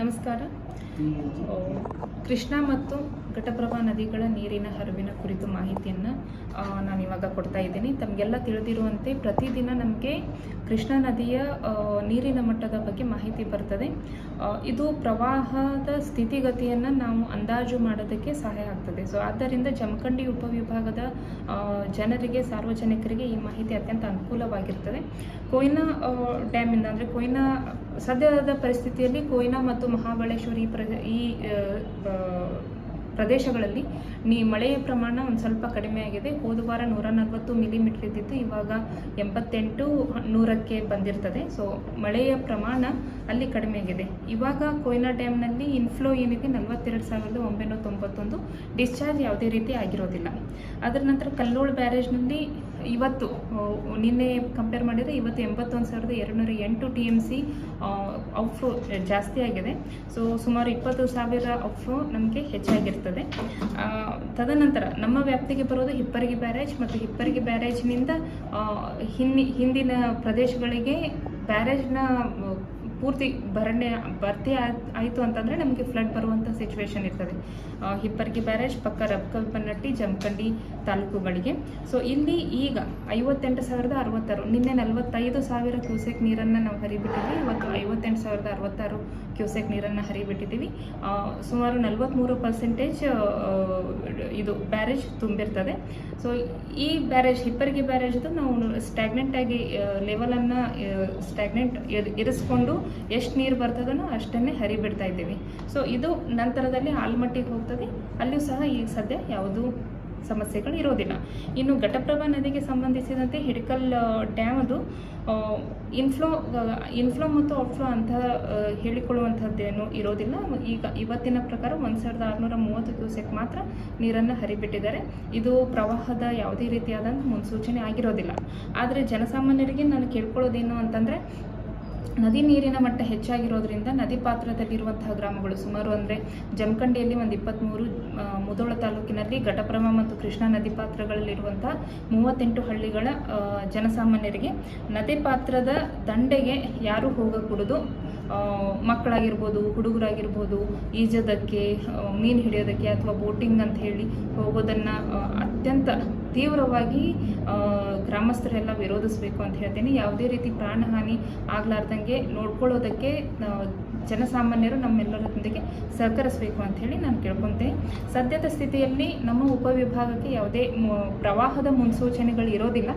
ನಮಸ್ಕಾರ. ಕೃಷ್ಣ ಮತ್ತು ಘಟಪ್ರಭಾ ನದಿಗಳ ನೀರಿನ ಹರಿವಿನ ಕುರಿತು ಮಾಹಿತಿಯನ್ನು ನಾನು ಇವಾಗ ಕೊಡ್ತಾ ಇದ್ದೀನಿ. ತಮಗೆಲ್ಲ ತಿಳಿದಿರುವಂತೆ ಪ್ರತಿದಿನ ನಮಗೆ ಕೃಷ್ಣಾ ನದಿಯ ನೀರಿನ ಮಟ್ಟದ ಬಗ್ಗೆ ಮಾಹಿತಿ ಬರ್ತದೆ. ಇದು ಪ್ರವಾಹದ ಸ್ಥಿತಿಗತಿಯನ್ನು ನಾವು ಅಂದಾಜು ಮಾಡೋದಕ್ಕೆ ಸಹಾಯ ಆಗ್ತದೆ. ಸೊ ಆದ್ದರಿಂದ ಜಮಖಂಡಿ ಉಪವಿಭಾಗದ ಜನರಿಗೆ ಸಾರ್ವಜನಿಕರಿಗೆ ಈ ಮಾಹಿತಿ ಅತ್ಯಂತ ಅನುಕೂಲವಾಗಿರ್ತದೆ. ಕೊಯ್ನಾ ಡ್ಯಾಮಿಂದ ಅಂದರೆ ಕೊಯ್ನಾ ಸದ್ಯದ ಪರಿಸ್ಥಿತಿಯಲ್ಲಿ ಕೊಯ್ನಾ ಮತ್ತು ಮಹಾಬಳೇಶ್ವರಿ ಪ್ರ ಈ ಪ್ರದೇಶಗಳಲ್ಲಿ ನೀ ಮಳೆಯ ಪ್ರಮಾಣ ಒಂದು ಸ್ವಲ್ಪ ಕಡಿಮೆ ಆಗಿದೆ. ಹೋದ ವಾರ ನೂರ ನಲವತ್ತು ಮಿಲಿಮೀಟರ್ ಇದ್ದಿತ್ತು, ಇವಾಗ ಎಂಬತ್ತೆಂಟು ನೂರಕ್ಕೆ ಬಂದಿರ್ತದೆ. ಸೊ ಮಳೆಯ ಪ್ರಮಾಣ ಅಲ್ಲಿ ಕಡಿಮೆ ಆಗಿದೆ. ಇವಾಗ ಕೊಯ್ನಾ ಡ್ಯಾಮ್ನಲ್ಲಿ ಇನ್ಫ್ಲೋ ಏನಿದೆ? ನಲವತ್ತೆರಡು ಸಾವಿರದ ಒಂಬೈನೂರ ತೊಂಬತ್ತೊಂದು ಡಿಸ್ಚಾರ್ಜ್ ಯಾವುದೇ ರೀತಿ ಆಗಿರೋದಿಲ್ಲ. ಅದರ ನಂತರ ಕಲ್ಲೋಳ್ ಬ್ಯಾರೇಜ್ನಲ್ಲಿ ಇವತ್ತು ನಿನ್ನೆ ಕಂಪೇರ್ ಮಾಡಿದರೆ ಇವತ್ತು ಎಂಬತ್ತೊಂದು ಸಾವಿರದ ಎರಡುನೂರ ಎಂಟು ಟಿ ಎಂ ಸಿ ಔಟ್ಫ್ಲೋ ಜಾಸ್ತಿ ಆಗಿದೆ. ಸೊ ಸುಮಾರು ಇಪ್ಪತ್ತು ಸಾವಿರ ಔಟ್ಫ್ಲೋ ನಮಗೆ ಹೆಚ್ಚಾಗಿರ್ತದೆ. ಆ, ತದನಂತರ ನಮ್ಮ ವ್ಯಾಪ್ತಿಗೆ ಬರೋದು ಹಿಪ್ಪರಿಗೆ ಬ್ಯಾರೇಜ್ ಮತ್ತು ಹಿಪ್ಪರಿಗೆ ಬ್ಯಾರೇಜ್ನಿಂದ ಹಿಂದಿ ಹಿಂದಿನ ಪ್ರದೇಶಗಳಿಗೆ ಬ್ಯಾರೇಜ್ನ ಪೂರ್ತಿ ಭರಣೆ ಭರ್ತಿ ಆಯ್ತ್- ಅಂತಂದರೆ ನಮಗೆ ಫ್ಲಡ್ ಬರುವಂಥ ಸಿಚುವೇಶನ್ ಇರ್ತದೆ. ಹಿಪ್ಪರ್ಗಿ ಬ್ಯಾರೇಜ್, ಪಕ್ಕ ರಬ್ಕಲ್ಪನಟ್ಟಿ ಜಮಖಂಡಿ ತಾಲೂಕುಗಳಿಗೆ. ಸೊ ಇಲ್ಲಿ ಈಗ ಐವತ್ತೆಂಟು ಸಾವಿರದ ಅರವತ್ತಾರು, ನಿನ್ನೆ ನಲವತ್ತೈದು ಸಾವಿರ ಕ್ಯೂಸೆಕ್ ನೀರನ್ನು ನಾವು ಹರಿಬಿಟ್ಟಿದ್ವಿ. ಇವತ್ತು ಐವತ್ತೆಂಟು ಸಾವಿರದ ಅರವತ್ತಾರು ಕ್ಯೂಸೆಕ್ ನೀರನ್ನು ಹರಿಬಿಟ್ಟಿದ್ದೀವಿ. ಸುಮಾರು ನಲವತ್ತ್ಮೂರು ಪರ್ಸೆಂಟೇಜ್ ಇದು ಬ್ಯಾರೇಜ್ ತುಂಬಿರ್ತದೆ. ಸೊ ಈ ಬ್ಯಾರೇಜ್, ಹಿಪ್ಪರ್ಗಿ ಬ್ಯಾರೇಜ್ದು ನಾವು ಸ್ಟ್ಯಾಗ್ನೆಂಟ್ ಆಗಿ ಲೆವೆಲನ್ನು ಸ್ಟ್ಯಾಗ್ನೆಂಟ್ ಇರಿಸ್ಕೊಂಡು ಎಷ್ಟು ನೀರು ಬರ್ತದನೋ ಅಷ್ಟನ್ನೇ ಹರಿಬಿಡ್ತಾ ಇದ್ದೀವಿ. ಸೊ ಇದು ನಂತರದಲ್ಲಿ ಆಲ್ಮಟ್ಟಿಗೆ ಹೋಗ್ತದೆ. ಅಲ್ಲಿಯೂ ಸಹ ಈಗ ಸದ್ಯ ಯಾವುದೂ ಸಮಸ್ಯೆಗಳು ಇರೋದಿಲ್ಲ. ಇನ್ನು ಘಟಪ್ರಭಾ ನದಿಗೆ ಸಂಬಂಧಿಸಿದಂತೆ ಹಿಡಕಲ್ ಡ್ಯಾಮ್ ಅದು ಇನ್ಫ್ಲೋ ಇನ್ಫ್ಲೋ ಮತ್ತು ಔಟ್ಫ್ಲೋ ಅಂತ ಹೇಳಿಕೊಳ್ಳುವಂಥದ್ದೇನು ಇರೋದಿಲ್ಲ. ಈಗ ಇವತ್ತಿನ ಪ್ರಕಾರ ಒಂದು ಸಾವಿರದ ಆರುನೂರ ಮೂವತ್ತು ಕ್ಯೂಸೆಕ್ ಮಾತ್ರ ನೀರನ್ನು ಹರಿಬಿಟ್ಟಿದ್ದಾರೆ. ಇದು ಪ್ರವಾಹದ ಯಾವುದೇ ರೀತಿಯಾದಂಥ ಮುನ್ಸೂಚನೆ ಆಗಿರೋದಿಲ್ಲ. ಆದರೆ ಜನಸಾಮಾನ್ಯರಿಗೆ ನಾನು ಕೇಳ್ಕೊಳ್ಳೋದೇನು ಅಂತಂದರೆ ನದಿ ನೀರಿನ ಮಟ್ಟ ಹೆಚ್ಚಾಗಿರೋದ್ರಿಂದ ನದಿ ಪಾತ್ರದಲ್ಲಿರುವಂತಹ ಗ್ರಾಮಗಳು ಸುಮಾರು ಅಂದರೆ ಜಮಖಂಡಿಯಲ್ಲಿ ಒಂದು ಇಪ್ಪತ್ತ್ಮೂರು ಮುಧೋಳ ತಾಲೂಕಿನಲ್ಲಿ ಘಟಪ್ರಭಾ ಮತ್ತು ಕೃಷ್ಣಾ ನದಿ ಪಾತ್ರಗಳಲ್ಲಿರುವಂತಹ ಮೂವತ್ತೆಂಟು ಹಳ್ಳಿಗಳ ಜನಸಾಮಾನ್ಯರಿಗೆ ನದಿ ಪಾತ್ರದ ದಂಡೆಗೆ ಯಾರೂ ಹೋಗಕೂಡದು. ಮಕ್ಕಳಾಗಿರ್ಬೋದು, ಹುಡುಗರಾಗಿರ್ಬೋದು, ಈಜೋದಕ್ಕೆ ಮೀನು ಹಿಡಿಯೋದಕ್ಕೆ ಅಥವಾ ಬೋಟಿಂಗ್ ಅಂತ ಹೇಳಿ ಹೋಗೋದನ್ನು ಅತ್ಯಂತ ತೀವ್ರವಾಗಿ ಗ್ರಾಮಸ್ಥರೆಲ್ಲ ವಿರೋಧಿಸಬೇಕು ಅಂತ ಹೇಳ್ತೀನಿ. ಯಾವುದೇ ರೀತಿ ಪ್ರಾಣಹಾನಿ ಆಗಲಾರ್ದಂಗೆ ನೋಡ್ಕೊಳ್ಳೋದಕ್ಕೆ ಜನಸಾಮಾನ್ಯರು ನಮ್ಮೆಲ್ಲರೊಂದಿಗೆ ಸಹಕರಿಸಬೇಕು ಅಂತ ಹೇಳಿ ನಾನು ಕೇಳ್ಕೊತೀನಿ ಸದ್ಯದ ಸ್ಥಿತಿಯಲ್ಲಿ ನಮ್ಮ ಉಪವಿಭಾಗಕ್ಕೆ ಯಾವುದೇ ಪ್ರವಾಹದ ಮುನ್ಸೂಚನೆಗಳು ಇರೋದಿಲ್ಲ.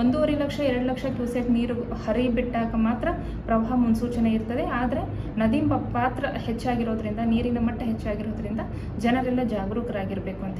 ಒಂದೂವರೆ ಲಕ್ಷ, ಎರಡು ಲಕ್ಷ ಕ್ಯೂಸೆಕ್ ನೀರು ಹರಿಬಿಟ್ಟಾಗ ಮಾತ್ರ ಪ್ರವಾಹ ಮುನ್ಸೂಚನೆ ಇರ್ತದೆ. ಆದರೆ ನದಿ ಪಾತ್ರ ಹೆಚ್ಚಾಗಿರೋದ್ರಿಂದ, ನೀರಿನ ಮಟ್ಟ ಹೆಚ್ಚಾಗಿರೋದ್ರಿಂದ ಜನರೆಲ್ಲ ಜಾಗರೂಕರಾಗಿರಬೇಕು ಅಂತ